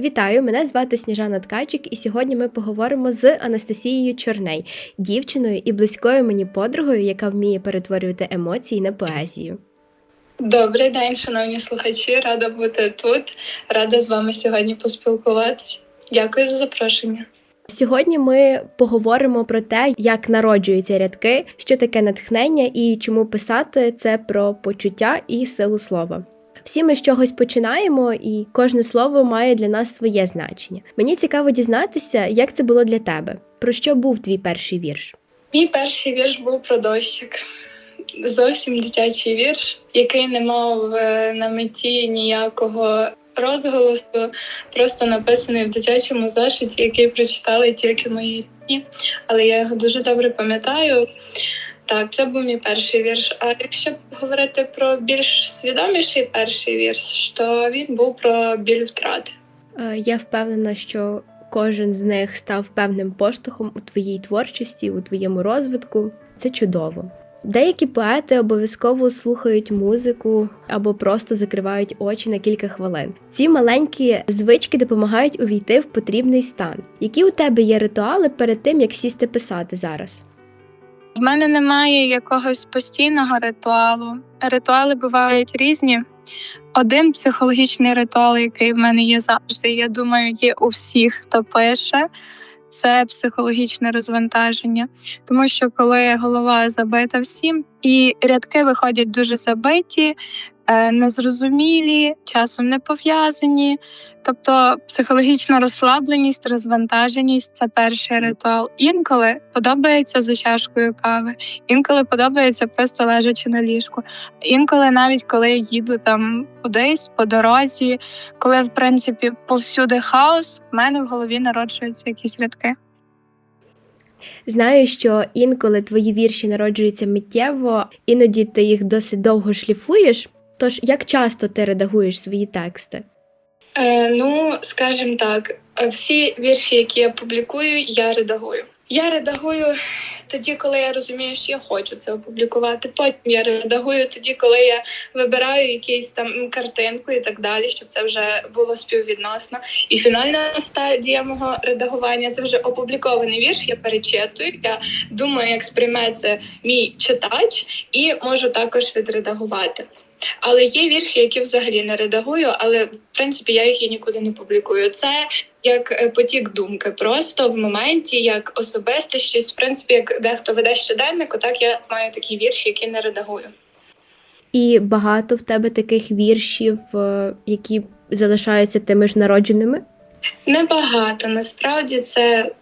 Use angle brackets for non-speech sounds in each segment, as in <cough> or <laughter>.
Вітаю! Мене звати Сніжана Ткачик, і сьогодні ми поговоримо з Анастасією Чорней, дівчиною і близькою мені подругою, яка вміє перетворювати емоції на поезію. Добрий день, шановні слухачі. Рада бути тут. Рада з вами сьогодні поспілкуватися. Дякую за запрошення. Сьогодні ми поговоримо про те, як народжуються рядки, що таке натхнення і чому писати це про почуття і силу слова. Всі ми з чогось починаємо, і кожне слово має для нас своє значення. Мені цікаво дізнатися, як це було для тебе. Про що був твій перший вірш? Мій перший вірш був про дощик. Зовсім дитячий вірш, який не мав е, на меті ніякого розголосу, просто написаний в дитячому зошиті, який прочитали тільки мої дні. Але я його дуже добре пам'ятаю. Так, це був мій перший вірш. А якщо говорити про більш свідоміший перший вірш, то він був про біль втрати. Е, Я впевнена, що кожен з них став певним поштовхом у твоїй творчості, у твоєму розвитку. Це чудово. Деякі поети обов'язково слухають музику або просто закривають очі на кілька хвилин. Ці маленькі звички допомагають увійти в потрібний стан. Які у тебе є ритуали перед тим, як сісти писати зараз? В мене немає якогось постійного ритуалу. Ритуали бувають різні. Один психологічний ритуал, який в мене є завжди, я думаю, є у всіх, хто пише. Це психологічне розвантаження, тому що коли голова забита всім, і рядки виходять дуже забиті, незрозумілі, часом не пов'язані. Тобто психологічна розслабленість, розвантаженість це перший ритуал. Інколи подобається за чашкою кави, інколи подобається просто лежачи на ліжку. Інколи, навіть коли я їду там кудись по дорозі, коли в принципі повсюди хаос, в мене в голові народжуються якісь рядки. Знаю, що інколи твої вірші народжуються миттєво, іноді ти їх досить довго шліфуєш. Тож як часто ти редагуєш свої тексти? Е, ну, скажімо так, е, всі вірші, які я публікую, я редагую. Я редагую тоді, коли я розумію, що я хочу це опублікувати. Потім я редагую тоді, коли я вибираю якісь там картинку і так далі, щоб це вже було співвідносно. І фінальна стадія мого редагування це вже опублікований вірш. Я перечитую. Я думаю, як сприйме це мій читач, і можу також відредагувати. Але є вірші, які взагалі не редагую, але в принципі я їх і нікуди не публікую. Це як е, потік думки, просто в моменті, як особисте щось. В принципі, як дехто веде щоденник, так я маю такі вірші, які не редагую. І багато в тебе таких віршів, е, які залишаються тими ж народженими? Небагато насправді це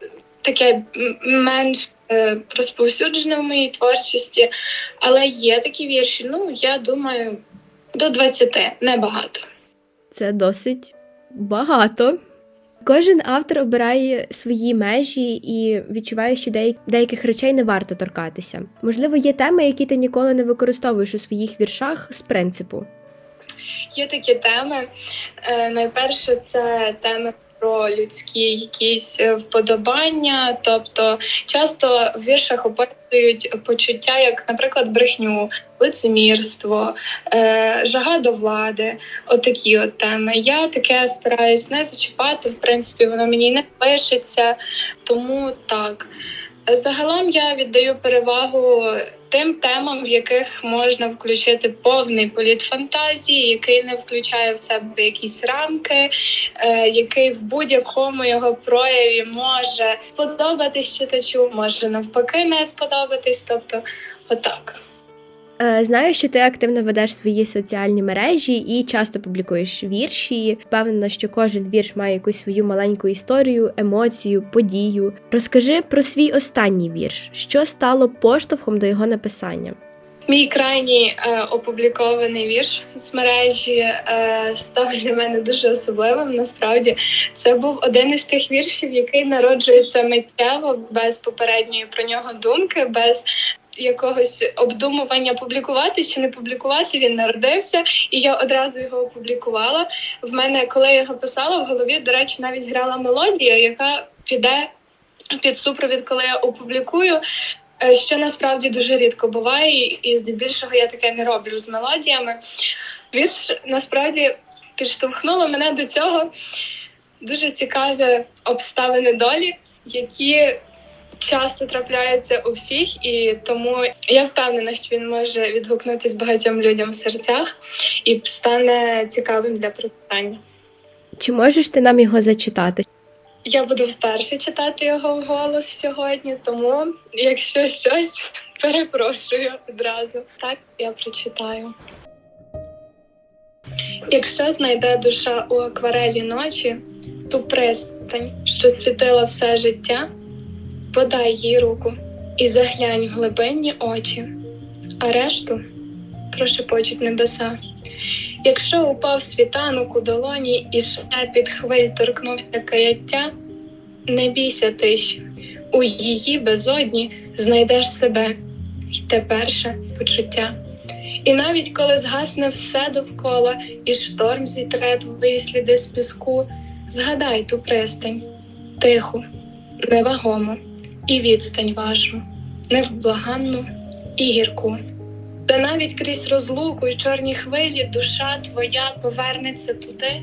таке менш е, розповсюджене в моїй творчості, але є такі вірші. Ну я думаю, до 20, небагато. Це досить багато. Кожен автор обирає свої межі і відчуває, що деяких речей не варто торкатися. Можливо, є теми, які ти ніколи не використовуєш у своїх віршах з принципу. Є такі теми. Е, Найперше, це теми про людські якісь е, вподобання. Тобто, часто в віршах описують почуття, як, наприклад, брехню, лицемірство, е, жага до влади. Отакі от теми. Я таке стараюсь не зачіпати. В принципі, воно мені не пишеться, тому так. Загалом я віддаю перевагу тим темам, в яких можна включити повний політ фантазії, який не включає в себе якісь рамки, е, який в будь-якому його прояві може сподобатись читачу, може навпаки не сподобатись. Тобто, отак. Е, Знаю, що ти активно ведеш свої соціальні мережі і часто публікуєш вірші. Впевнена, що кожен вірш має якусь свою маленьку історію, емоцію, подію. Розкажи про свій останній вірш, що стало поштовхом до його написання. Мій крайній е, опублікований вірш в соцмережі е, став для мене дуже особливим. Насправді це був один із тих віршів, який народжується миттєво, без попередньої про нього думки, без якогось обдумування публікувати чи не публікувати. Він народився, і я одразу його опублікувала. В мене, коли я його писала, в голові, до речі, навіть грала мелодія, яка піде під супровід, коли я опублікую. Е, Що насправді дуже рідко буває, і- здебільшого я таке не роблю з мелодіями. Вірш насправді підштовхнуло мене до цього дуже цікаві обставини долі, які часто трапляються у всіх, і тому я впевнена, що він може відгукнутися багатьом людям в серцях і стане цікавим для прочитання. Чи можеш ти нам його зачитати? Я буду вперше читати його вголос сьогодні, тому якщо щось <laughs> перепрошую одразу. Так я прочитаю. Якщо знайде душа у акварелі ночі ту пристань, що світила все життя, подай їй руку і заглянь в глибинні очі, а решту прошепочуть небеса. Якщо упав світанок у долоні і шепіт хвиль торкнувся каяття, не бійся тиші, у її безодні знайдеш себе. Й те перше почуття. І навіть коли згасне все довкола, і шторм зітре твої сліди з піску, згадай ту пристань, тиху, невагому і відстань вашу, невблаганну і гірку. Та навіть крізь розлуку й чорні хвилі душа твоя повернеться туди,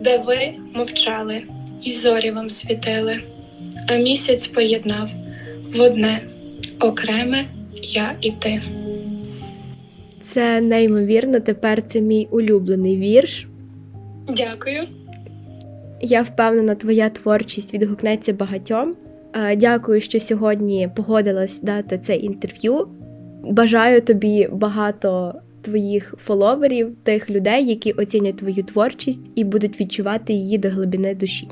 де ви мовчали, і зорі вам світили, а місяць поєднав в одне окреме я і ти. Це неймовірно, тепер це мій улюблений вірш. Дякую. Я впевнена, твоя творчість відгукнеться багатьом. Е, Дякую, що сьогодні погодилась дати це інтерв'ю. Бажаю тобі багато твоїх фоловерів, тих людей, які оцінять твою творчість і будуть відчувати її до глибини душі.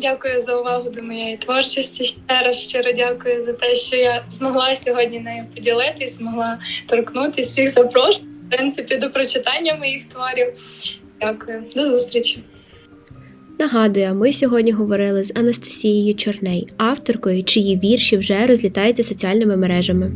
Дякую за увагу до моєї творчості. Ще раз щиро дякую за те, що я змогла сьогодні нею поділитись, змогла торкнутися всіх запрошую, в принципі, до прочитання моїх творів. Дякую, до зустрічі. Нагадую, ми сьогодні говорили з Анастасією Чорней, авторкою, чиї вірші вже розлітаються соціальними мережами.